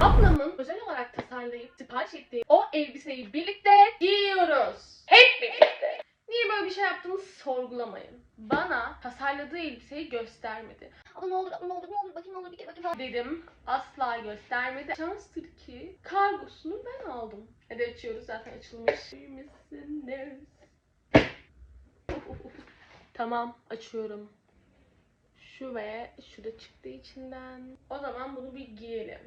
Ablamın özel olarak tasarlayıp sipariş ettiği o elbiseyi birlikte giyiyoruz. Hep birlikte. Niye böyle bir şey yaptığımı sorgulamayın. Bana tasarladığı elbiseyi göstermedi. Ama ne olur, ne olur, ne olur, bakayım ne olur, bir kere bakayım falan. Dedim asla göstermedi. Şanstır ki kargosunu ben aldım. Hadi açıyoruz zaten açılmış. Misiniz? Tamam açıyorum. Şu ve şu da çıktı içinden. O zaman bunu bir giyelim.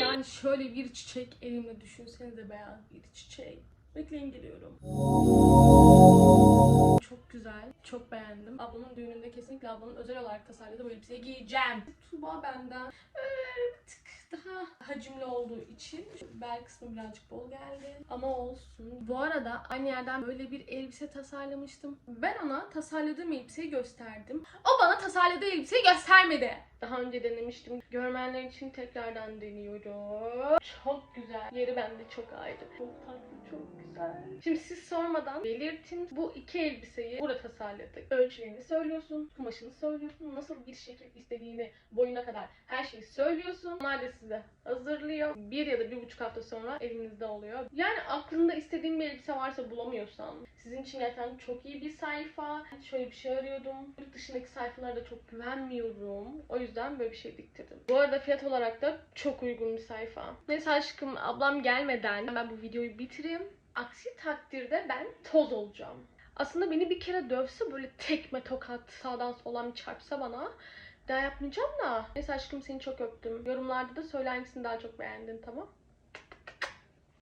Yani şöyle bir çiçek elimle düşünsenize beyaz bir çiçek. Bekleyin geliyorum. Çok güzel. Çok beğendim. Ablamın düğününde kesinlikle ablamın özel olarak tasarladığı bu elbiseyi giyeceğim. Tuba benden ee, daha hacimli olduğu için bel kısmı birazcık bol geldi. Ama olsun. Bu arada aynı yerden böyle bir elbise tasarlamıştım. Ben ona tasarladığım elbiseyi gösterdim. O bana tasarladığı elbiseyi göstermedi. Daha önce denemiştim. Görmeyenler için tekrardan deniyorum. Çok güzel. Yeri bende çok ayrı. Çok tatlı, çok güzel. Şimdi siz sormadan belirtin. Bu iki elbiseyi burada tasarladık. Ölçülerini söylüyorsun, kumaşını söylüyorsun, nasıl bir şekil istediğini boyuna kadar her şeyi söylüyorsun. Onlar da size hazırlıyor. Bir ya da bir buçuk hafta sonra elinizde oluyor. Yani aklında istediğin bir elbise varsa bulamıyorsan sizin için gerçekten çok iyi bir sayfa. Şöyle bir şey arıyordum. Yurt dışındaki sayfalara da çok güvenmiyorum. O yüzden böyle bir şey diktirdim. Bu arada fiyat olarak da çok uygun bir sayfa. Neyse aşkım ablam gelmeden ben bu videoyu bitireyim. Aksi takdirde ben toz olacağım. Aslında beni bir kere dövse böyle tekme tokat sağdan soldan bir çarpsa bana daha yapmayacağım da. Neyse aşkım seni çok öptüm. Yorumlarda da söyle hangisini daha çok beğendin tamam?